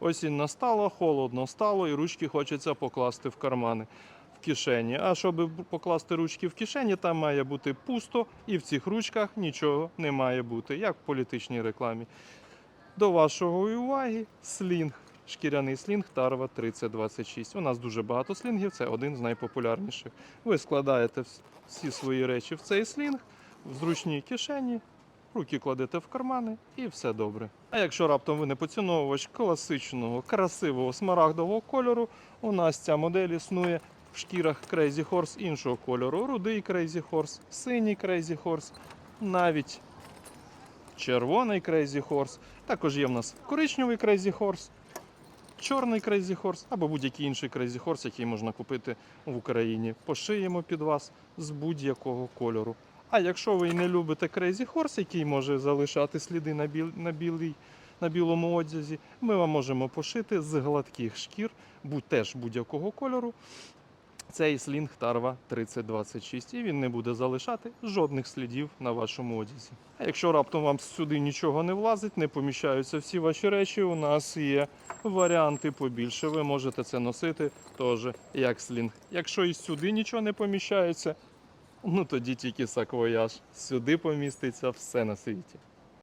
Осінь настала, холодно стало, і ручки хочеться покласти в кармани. В кишені. А щоб покласти ручки в кишені, там має бути пусто, і в цих ручках нічого не має бути, як в політичній рекламі. До вашої уваги слінг. Шкіряний слінг Тарва 3026. У нас дуже багато слінгів, це один з найпопулярніших. Ви складаєте всі свої речі в цей слінг, в зручній кишені, руки кладете в кармани і все добре. А якщо раптом ви не поціновувач класичного, красивого смарагдового кольору, у нас ця модель існує в шкірах Crazy Horse іншого кольору. Рудий Crazy Horse, синій Crazy Horse, навіть червоний Crazy Horse. Також є в нас коричневий Crazy Horse, чорний Crazy Horse або будь-який інший Crazy Horse, який можна купити в Україні. Пошиємо під вас з будь-якого кольору. А якщо ви не любите Crazy Horse, який може залишати сліди на, біл... на, білій... на білому одязі, ми вам можемо пошити з гладких шкір, будь теж будь-якого кольору. Цей слінг Тарва 3026, і він не буде залишати жодних слідів на вашому одязі. А якщо раптом вам сюди нічого не влазить, не поміщаються всі ваші речі, у нас є варіанти побільше. Ви можете це носити теж як слінг. Якщо і сюди нічого не поміщається, ну тоді тільки саквояж. Сюди поміститься все на світі.